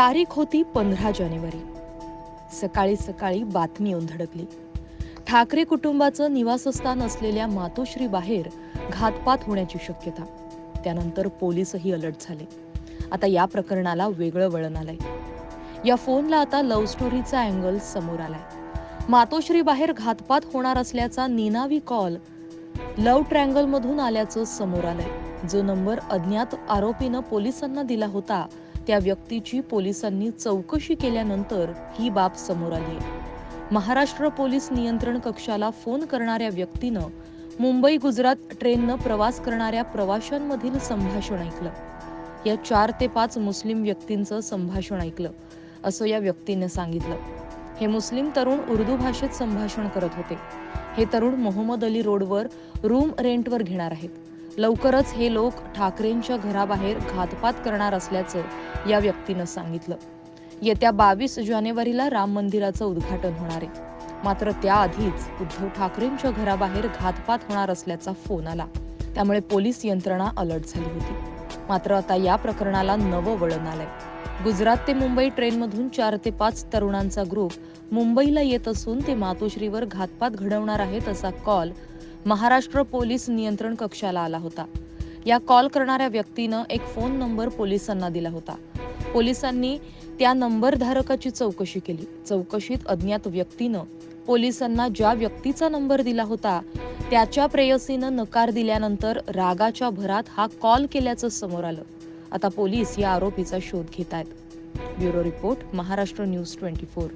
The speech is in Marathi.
तारीख होती पंधरा जानेवारी. सकाळी सकाळी बातमी येऊन धडकली. ठाकरे कुटुंबाचं निवासस्थान असलेल्या मातोश्री बाहेर घातपात होण्याची शक्यता. त्यानंतर पोलीसही अलर्ट झाले. आता या प्रकरणाला वेगळं वळण आलंय. या फोनला आता लव्ह स्टोरीचा अँगल समोर आलाय. मातोश्री बाहेर घातपात होणार असल्याचा निनावी कॉल लव्ह ट्रँगलमधून आल्याचं समोर आलंय. जो नंबर अज्ञात आरोपीनं पोलिसांना दिला होता त्या व्यक्तीची पोलिसांनी चौकशी केल्यानंतर ही बाब समोर आली. आहे महाराष्ट्र पोलीस नियंत्रण कक्षाला फोन करणाऱ्या व्यक्तीनं मुंबई गुजरात ट्रेननं प्रवास करणाऱ्या प्रवाशांमधील संभाषण ऐकलं. या चार ते पाच मुस्लिम व्यक्तींचं संभाषण ऐकलं असं या व्यक्तीनं सांगितलं. हे मुस्लिम तरुण उर्दू भाषेत संभाषण करत होते. हे तरुण मोहम्मद अली रोडवर रूम रेंटवर घेणार आहेत. लवकरच हे लोक ठाकरेंच्या घराबाहेर घातपात करणार असल्याचं या व्यक्तीनं सांगितलं. येत्या बावीस जानेवारीला राम मंदिराचं उद्घाटन होणार आहे. मात्र त्याआधीच उद्धव ठाकरेंच्या घराबाहेर घातपात होणार असल्याचा फोन आला. त्यामुळे पोलीस यंत्रणा अलर्ट झाली होती. मात्र आता या प्रकरणाला नवं वळण आलंय. गुजरात ते मुंबई ट्रेनमधून चार ते पाच तरुणांचा ग्रुप मुंबईला येत असून ते मातोश्रीवर घातपात घडवणार आहेत असा कॉल महाराष्ट्र पोलीस नियंत्रण कक्षाला आला होता. या कॉल करणाऱ्या व्यक्तीनं एक फोन नंबर पोलिसांना दिला होता. पोलिसांनी त्या नंबरधारकाची चौकशी केली. चौकशीत अज्ञात व्यक्तीनं पोलिसांना ज्या व्यक्तीचा नंबर दिला होता त्याच्या प्रेयसीनं नकार दिल्यानंतर रागाच्या भरात हा कॉल केल्याचं समोर आलं. आता पोलीस या आरोपीचा शोध घेत आहेत bureau report Maharashtra news twenty four.